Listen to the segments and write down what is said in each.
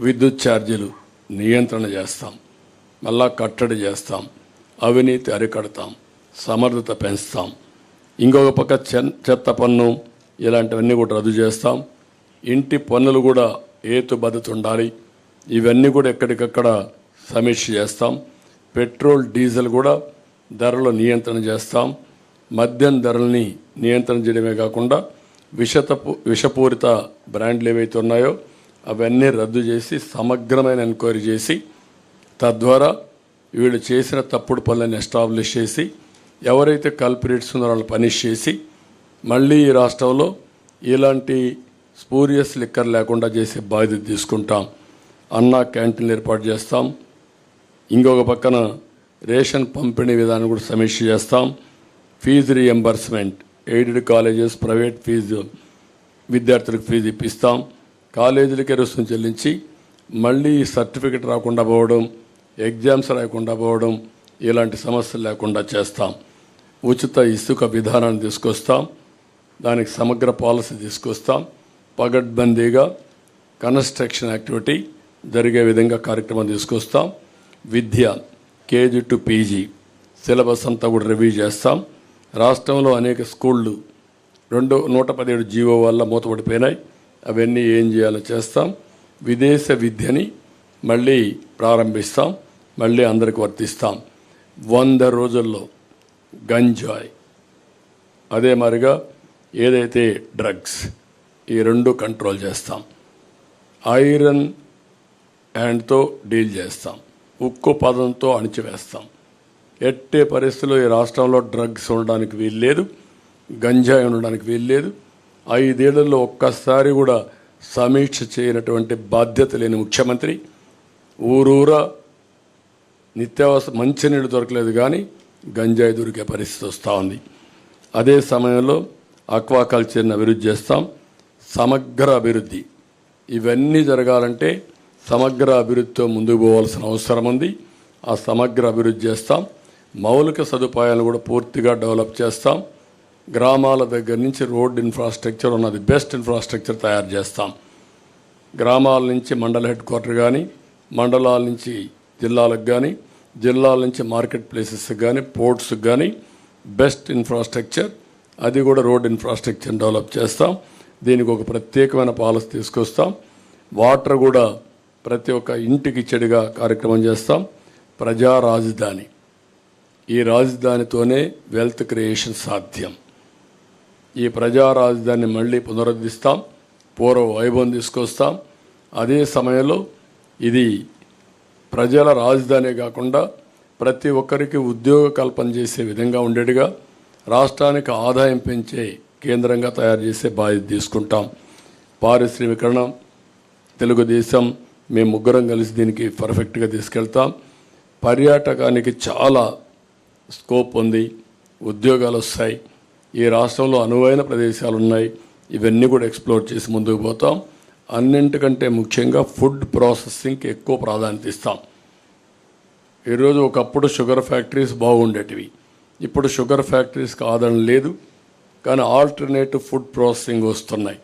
విద్యుత్ ఛార్జీలు నియంత్రణ చేస్తాం. మళ్ళా కట్టడి చేస్తాం. అవినీతి అరికడతాం. సమర్థత పెంచుతాం. ఇంకొక పక్క చెన్- చెత్త పన్ను ఇలాంటివన్నీ కూడా రద్దు చేస్తాం. ఇంటి పన్నులు కూడా ఏతుబద్ధత ఉండాలి. ఇవన్నీ కూడా ఎక్కడికక్కడ సమీక్ష చేస్తాం. పెట్రోల్ డీజిల్ కూడా ధరలు నియంత్రణ చేస్తాం. మద్యం ధరల్ని నియంత్రణ చేయడమే కాకుండా విషతపు విషపూరిత బ్రాండ్లు ఏవైతే ఉన్నాయో అవన్నీ రద్దు చేసి సమగ్రమైన ఎంక్వైరీ చేసి తద్వారా వీళ్ళు చేసిన తప్పుడు పనులను ఎస్టాబ్లిష్ చేసి ఎవరైతే కల్పరేట్స్ ఉన్నారో వాళ్ళు పనిష్ చేసి మళ్ళీ ఈ రాష్ట్రంలో ఇలాంటి స్పూరియస్ లిక్కర్ లేకుండా చేసే బాధ్యత తీసుకుంటాం. అన్నా క్యాంటీన్లు ఏర్పాటు చేస్తాం. ఇంకొక పక్కన రేషన్ పంపిణీ విధానం కూడా సమీక్ష చేస్తాం. Fee reimbursement aided colleges private fee విద్యార్థులకు ఫీజు ఇప్పిస్తాం. కాలేజీలకే రుసుము చెల్లించి మళ్ళీ సర్టిఫికెట్ రాకుండా పోవడం ఎగ్జామ్స్ రాకుండా పోవడం ఇలాంటి సమస్యలు లేకుండా చేస్తాం. ఉచిత ఇసుక విధానాన్ని తీసుకొస్తాం. దానికి సమగ్ర పాలసీ తీసుకొస్తాం. పగడ్బందీగా కన్స్ట్రక్షన్ యాక్టివిటీ జరిగే విధంగా కార్యక్రమం తీసుకొస్తాం. విద్య కేజీ టు పీజీ సిలబస్ అంతా కూడా రివ్యూ చేస్తాం. రాష్ట్రంలో అనేక స్కూళ్ళు రెండు నూట పదిహేడు జీవో వల్ల మూతపడిపోయినాయి. అవన్నీ ఏం చేయాలో చేస్తాం. విదేశ విద్యని మళ్ళీ ప్రారంభిస్తాం. మళ్ళీ అందరికి వర్తిస్తాం. వంద రోజుల్లో గంజాయ్. అదే మాదిరిగా ఏదైతే డ్రగ్స్ ఈ రెండు కంట్రోల్ చేస్తాం. ఐరన్ హ్యాండ్తో డీల్ చేస్తాం. ఉక్కు పదంతో అణిచివేస్తాం. ఎట్టే పరిస్థితుల్లో ఈ రాష్ట్రంలో డ్రగ్స్ ఉండడానికి వీల్లేదు. గంజాయి ఉండడానికి వీల్లేదు. ఐదేళ్ళలో ఒక్కసారి కూడా సమీక్ష చేయనటువంటి బాధ్యత లేని ముఖ్యమంత్రి. ఊరూరా నిత్యావసర మంచినీళ్ళు దొరకలేదు కానీ గంజాయి దొరికే పరిస్థితి వస్తూ ఉంది. అదే సమయంలో అక్వాకల్చర్ని అభివృద్ధి చేస్తాం. సమగ్ర అభివృద్ధి. ఇవన్నీ జరగాలంటే సమగ్ర అభివృద్ధితో ముందుకు పోవాల్సిన అవసరం ఉంది. ఆ సమగ్ర అభివృద్ధి చేస్తాం. మౌలిక సదుపాయాలను కూడా పూర్తిగా డెవలప్ చేస్తాం. గ్రామాల దగ్గర నుంచి రోడ్ ఇన్ఫ్రాస్ట్రక్చర్ ఉన్నది. బెస్ట్ ఇన్ఫ్రాస్ట్రక్చర్ తయారు చేస్తాం. గ్రామాల నుంచి మండల హెడ్ క్వార్టర్ కానీ మండలాల నుంచి జిల్లాలకు కానీ జిల్లాల నుంచి మార్కెట్ ప్లేసెస్కి కానీ పోర్ట్స్కి కానీ బెస్ట్ ఇన్ఫ్రాస్ట్రక్చర్ అది కూడా రోడ్ ఇన్ఫ్రాస్ట్రక్చర్ డెవలప్ చేస్తాం. దీనికి ఒక ప్రత్యేకమైన పాలసీ తీసుకొస్తాం. వాటర్ కూడా ప్రతి ఒక్క ఇంటికి చెడుగా కార్యక్రమం చేస్తాం. ప్రజా రాజధాని. ఈ రాజధానితోనే వెల్త్ క్రియేషన్ సాధ్యం. ఈ ప్రజా రాజధానిని మళ్ళీ పునరుద్ధరిస్తాం పూర్వ వైభవం తీసుకొస్తాం. అదే సమయంలో ఇది ప్రజల రాజధాని కాకుండా ప్రతి ఒక్కరికి ఉద్యోగ కల్పన చేసే విధంగా ఉండేట్టుగా రాష్ట్రానికి ఆదాయం పెంచే కేంద్రంగా తయారు చేసే బాధ్యత తీసుకుంటాం. పారిశ్రామికరణ తెలుగుదేశం మేము ముగ్గురం కలిసి దీనికి పర్ఫెక్ట్గా తీసుకెళ్తాం. పర్యాటకానికి చాలా స్కోప్ ఉంది ఉద్యోగాలు వస్తాయి. ఈ రాష్ట్రంలో అనువైన ప్రదేశాలు ఉన్నాయి ఇవన్నీ కూడా ఎక్స్ప్లోర్ చేసి ముందుకు పోతాం. అన్నింటికంటే ముఖ్యంగా ఫుడ్ ప్రాసెసింగ్కి ఎక్కువ ప్రాధాన్యత ఇస్తాం. ఈరోజు ఒకప్పుడు షుగర్ ఫ్యాక్టరీస్ బాగుండేటివి. ఇప్పుడు షుగర్ ఫ్యాక్టరీస్కి ఆదరణ లేదు. కానీ ఆల్టర్నేటివ్ ఫుడ్ ప్రాసెసింగ్ వస్తున్నాయి.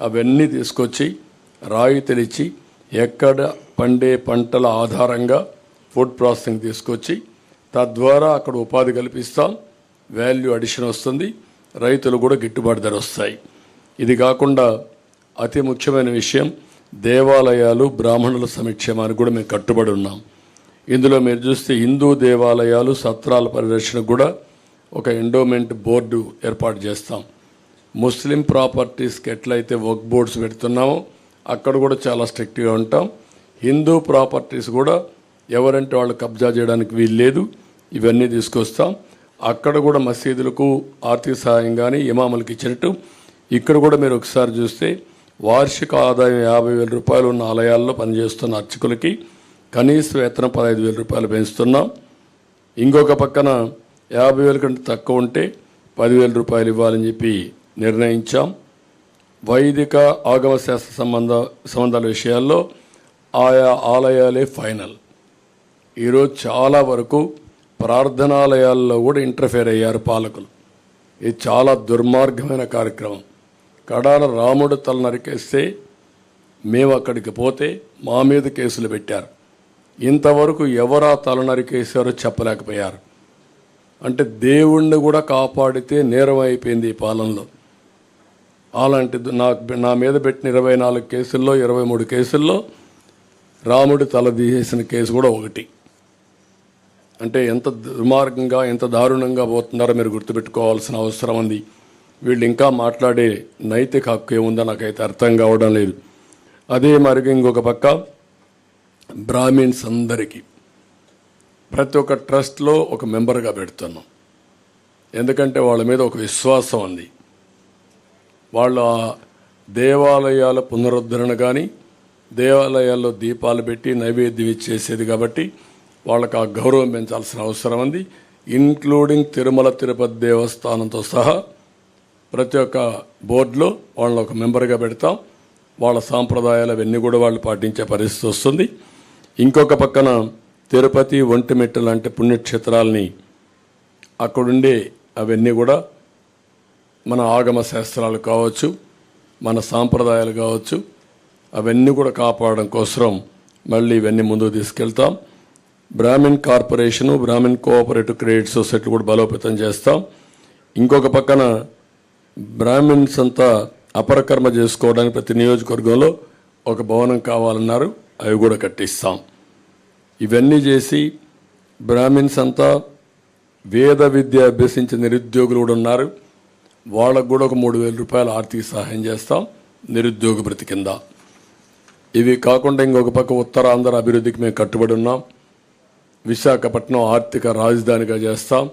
అవన్నీ తీసుకొచ్చి రాయితీలిచ్చి ఎక్కడ పండే పంటల ఆధారంగా ఫుడ్ ప్రాసెసింగ్ తీసుకొచ్చి తద్వారా అక్కడ ఉపాధి కల్పిస్తాం. వాల్యూ అడిషన్ వస్తుంది. రైతులు కూడా గిట్టుబాటు ధర వస్తాయి. ఇది కాకుండా అతి ముఖ్యమైన విషయం దేవాలయాలు బ్రాహ్మణుల సంక్షేమానికి కూడా మేము కట్టుబడి ఉన్నాం. ఇందులో మీరు చూస్తే హిందూ దేవాలయాలు సత్రాల పరిరక్షణకు కూడా ఒక ఎండోమెంట్ బోర్డు ఏర్పాటు చేస్తాం. ముస్లిం ప్రాపర్టీస్కి ఎట్లయితే వర్క్ బోర్డ్స్ పెడుతున్నామో అక్కడ కూడా చాలా స్ట్రిక్ట్గా ఉంటాం. హిందూ ప్రాపర్టీస్ కూడా ఎవరంటే వాళ్ళు కబ్జా చేయడానికి వీలు లేదు ఇవన్నీ తీసుకొస్తాం. అక్కడ కూడా మసీదులకు ఆర్థిక సహాయం కానీ ఇమాములకు ఇచ్చినట్టు ఇక్కడ కూడా మీరు ఒకసారి చూస్తే వార్షిక ఆదాయం యాభై వేల రూపాయలు ఉన్న ఆలయాల్లో పనిచేస్తున్న అర్చకులకి కనీస వేతనం పదహైదు వేల రూపాయలు పెంచుతున్నాం. ఇంకొక పక్కన యాభై వేల కంటే తక్కువ ఉంటే పదివేల రూపాయలు ఇవ్వాలని చెప్పి నిర్ణయించాం. వైదిక ఆగమ శాస్త్ర సంబంధ సంబంధాల విషయాల్లో ఆయా ఆలయాలే ఫైనల్. ఈరోజు చాలా వరకు ప్రార్థనాలయాల్లో కూడా ఇంటర్ఫేర్ అయ్యారు పాలకులు. ఇది చాలా దుర్మార్గమైన కార్యక్రమం. కడాల రాముడు తల నరికేస్తే మేము అక్కడికి పోతే మా మీద కేసులు పెట్టారు. ఇంతవరకు ఎవరా తల నరికేశారో చెప్పలేకపోయారు. అంటే దేవుణ్ణి కూడా కాపాడితే నేరం అయిపోయింది ఈ పాలనలో. అలాంటి నా నా మీద పెట్టిన ఇరవై నాలుగు కేసుల్లో ఇరవై మూడు కేసుల్లో రాముడి తల తీసేసిన కేసు కూడా ఒకటి. అంటే ఎంత దుర్మార్గంగా ఎంత దారుణంగా పోతున్నారో మీరు గుర్తుపెట్టుకోవాల్సిన అవసరం ఉంది. వీళ్ళు ఇంకా మాట్లాడే నైతిక హక్కు ఏముందో నాకైతే అర్థం కావడం లేదు. అదే మరిగి ఇంకొక పక్క బ్రాహ్మిన్స్ అందరికీ. ప్రతి ఒక్క ట్రస్ట్లో ఒక మెంబర్గా పెడుతున్నాం. ఎందుకంటే వాళ్ళ మీద ఒక విశ్వాసం ఉంది. వాళ్ళ దేవాలయాల పునరుద్ధరణ కానీ దేవాలయాల్లో దీపాలు పెట్టి నైవేద్యం ఇచ్చేసేది కాబట్టి వాళ్ళకి ఆ గౌరవం పెంచాల్సిన అవసరం ఉంది. ఇన్క్లూడింగ్ తిరుమల తిరుపతి దేవస్థానంతో సహా ప్రతి ఒక్క బోర్డులో వాళ్ళని ఒక మెంబర్గా పెడతాం. వాళ్ళ సాంప్రదాయాలు అవన్నీ కూడా వాళ్ళు పాటించే పరిస్థితి వస్తుంది. ఇంకొక పక్కన తిరుపతి ఒంటిమిట్ట లాంటి పుణ్యక్షేత్రాలని అక్కడుండే అవన్నీ కూడా మన ఆగమ శాస్త్రాలు కావచ్చు మన సాంప్రదాయాలు కావచ్చు అవన్నీ కూడా కాపాడడం కోసం మళ్ళీ ఇవన్నీ ముందుకు తీసుకెళ్తాం. Brahmin corporation Brahmin cooperative credit సొసైటీలు కూడా బలోపేతం చేస్తాం. ఇంకొక పక్కన బ్రాహ్మిన్స్ అంతా అపరకర్మ చేసుకోవడానికి ప్రతి నియోజకవర్గంలో ఒక భవనం కావాలన్నారు. అవి కూడా కట్టిస్తాం. ఇవన్నీ చేసి బ్రాహ్మిన్స్ అంతా వేద విద్య అభ్యసించిన నిరుద్యోగులు కూడా ఉన్నారు. వాళ్ళకు కూడా ఒక మూడు వేల రూపాయల ఆర్థిక సహాయం చేస్తాం. నిరుద్యోగ భృతి కింద ఇవి కాకుండా ఇంకొక పక్క ఉత్తరాంధ్ర అభివృద్ధికి మేము కట్టుబడి ఉన్నాం. విశాఖపట్నం ఆర్థిక రాజధానిగా చేస్తాం.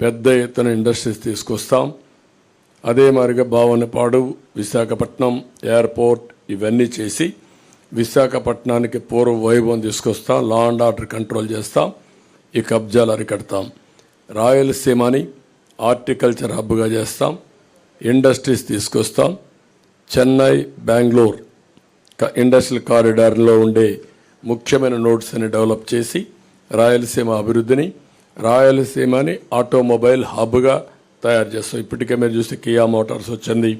పెద్ద ఎత్తున ఇండస్ట్రీస్ తీసుకొస్తాం. అదే మాదిరిగా భావనపాడు విశాఖపట్నం ఎయిర్పోర్ట్ ఇవన్నీ చేసి విశాఖపట్నానికి పూర్వ వైభవం తీసుకొస్తాం. లా అండ్ ఆర్డర్ కంట్రోల్ చేస్తాం. ఈ కబ్జాలు అరికడతాం. రాయలసీమని హార్టికల్చర్ హబ్గా చేస్తాం. ఇండస్ట్రీస్ తీసుకొస్తాం. చెన్నై బెంగళూరు ఇండస్ట్రియల్ కారిడార్లో ఉండే ముఖ్యమైన నోట్స్ని డెవలప్ చేసి రాయలసీమ అభివృద్ధిని రాయలసీమని ఆటోమొబైల్ హబ్గా తయారు చేస్తాం. ఇప్పటికే మీరు చూస్తే కియా మోటార్స్ వచ్చింది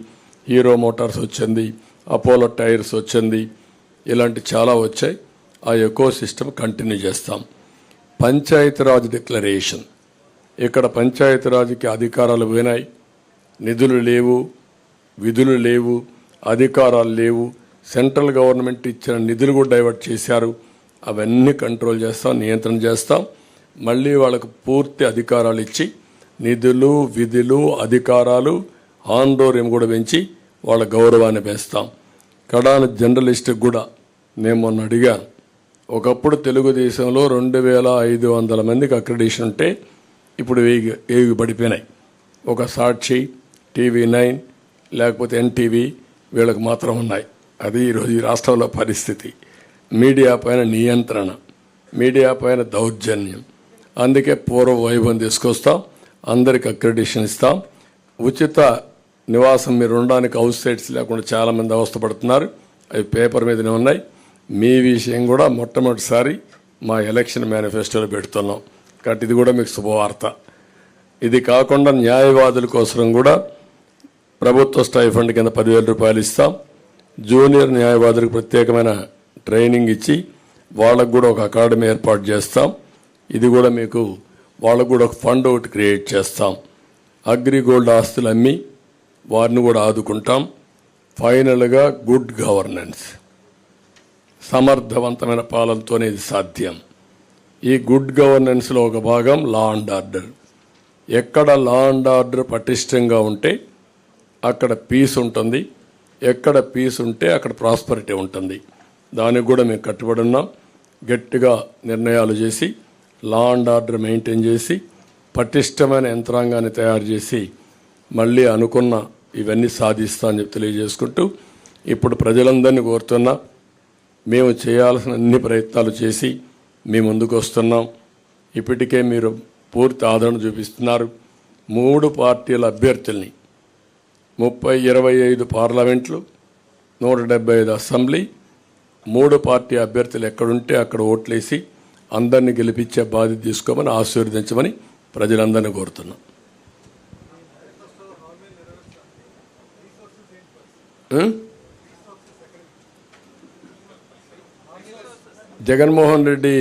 హీరో మోటార్స్ వచ్చింది అపోలో టైర్స్ వచ్చింది ఇలాంటి చాలా వచ్చాయి. ఆ ఎకో సిస్టమ్ కంటిన్యూ చేస్తాం. పంచాయతీరాజ్ డిక్లరేషన్. ఇక్కడ పంచాయతీరాజ్కి అధికారాలు పోయినాయి. నిధులు లేవు విధులు లేవు అధికారాలు లేవు. సెంట్రల్ గవర్నమెంట్ ఇచ్చిన నిధులు కూడా డైవర్ట్ చేశారు. అవన్నీ కంట్రోల్ చేస్తాం నియంత్రణ చేస్తాం. మళ్ళీ వాళ్ళకు పూర్తి అధికారాలు ఇచ్చి నిధులు విధులు అధికారాలు ఆందోర్యం కూడా పెంచి వాళ్ళ గౌరవాన్ని పెంచుతాం. కడాన జర్నలిస్ట్కి కూడా నేను మొన్న అడిగాను. ఒకప్పుడు తెలుగుదేశంలో రెండు వేల ఐదు వందల మందికి అక్రెడిషన్ ఉంటే ఇప్పుడు వేగి వేగి పడిపోయినాయి. ఒక సాక్షి టీవీ నైన్ లేకపోతే ఎన్టీవీ వీళ్ళకి మాత్రం ఉన్నాయి. అది ఈరోజు ఈ రాష్ట్రంలో పరిస్థితి. మీడియా పైన నియంత్రణ మీడియా పైన దౌర్జన్యం. అందుకే పూర్వ వైభవం తీసుకొస్తాం అందరికి అక్రెడిషన్ ఇస్తాం. ఉచిత నివాసం మీరు ఉండడానికి హౌస్ సైట్స్ లేకుండా చాలామంది అవస్థపడుతున్నారు. అవి పేపర్ మీదనే ఉన్నాయి. మీ విషయం కూడా మొట్టమొదటిసారి మా ఎలక్షన్ మేనిఫెస్టోలో పెడుతున్నాం. కాబట్టి ఇది కూడా మీకు శుభవార్త. ఇది కాకుండా న్యాయవాదుల కోసం కూడా ప్రభుత్వ స్థాయి ఫండ్ కింద పదివేల రూపాయలు ఇస్తాం. జూనియర్ న్యాయవాదులకు ప్రత్యేకమైన ట్రైనింగ్ ఇచ్చి వాళ్ళకు కూడా ఒక అకాడమీ ఏర్పాటు చేస్తాం. ఇది కూడా మీకు వాళ్ళకు కూడా ఒక ఫండ్ ఒకటి క్రియేట్ చేస్తాం. అగ్రిగోల్డ్ ఆస్తులు అమ్మి వారిని కూడా ఆదుకుంటాం. ఫైనల్గా గుడ్ గవర్నెన్స్ సమర్థవంతమైన పాలనతోనే ఇది సాధ్యం. ఈ గుడ్ గవర్నెన్స్లో ఒక భాగం లా అండ్ ఆర్డర్ ఎక్కడ లా అండ్ ఆర్డర్ పటిష్టంగా ఉంటే అక్కడ పీస్ ఉంటుంది. ఎక్కడ పీస్ ఉంటే అక్కడ ప్రాస్పరిటీ ఉంటుంది. దానికి కూడా మేము కట్టుబడి ఉన్నాం. గట్టిగా నిర్ణయాలు చేసి లా అండ్ ఆర్డర్ మెయింటైన్ చేసి పటిష్టమైన యంత్రాంగాన్ని తయారు చేసి మళ్ళీ అనుకున్న ఇవన్నీ సాధిస్తా అని చెప్పి తెలియజేసుకుంటూ ఇప్పుడు ప్రజలందరినీ కోరుతున్నా మేము చేయాల్సిన అన్ని ప్రయత్నాలు చేసి మీ ముందుకు వస్తున్నాం. ఇప్పటికే మీరు పూర్తి ఆదరణ చూపిస్తున్నారు. మూడు పార్టీల అభ్యర్థుల్ని ముప్పై ఇరవై ఐదు పార్లమెంట్లు నూట డెబ్బై ఐదు అసెంబ్లీ మూడు పార్టీ అభ్యర్థులు ఎక్కడుంటే అక్కడ ఓట్లేసి అందరిని గెలిపించే బాధ్యత తీసుకోమని ఆశీర్వదించమని ప్రజలందరినీ కోరుతున్నాం. జగన్మోహన్ రెడ్డి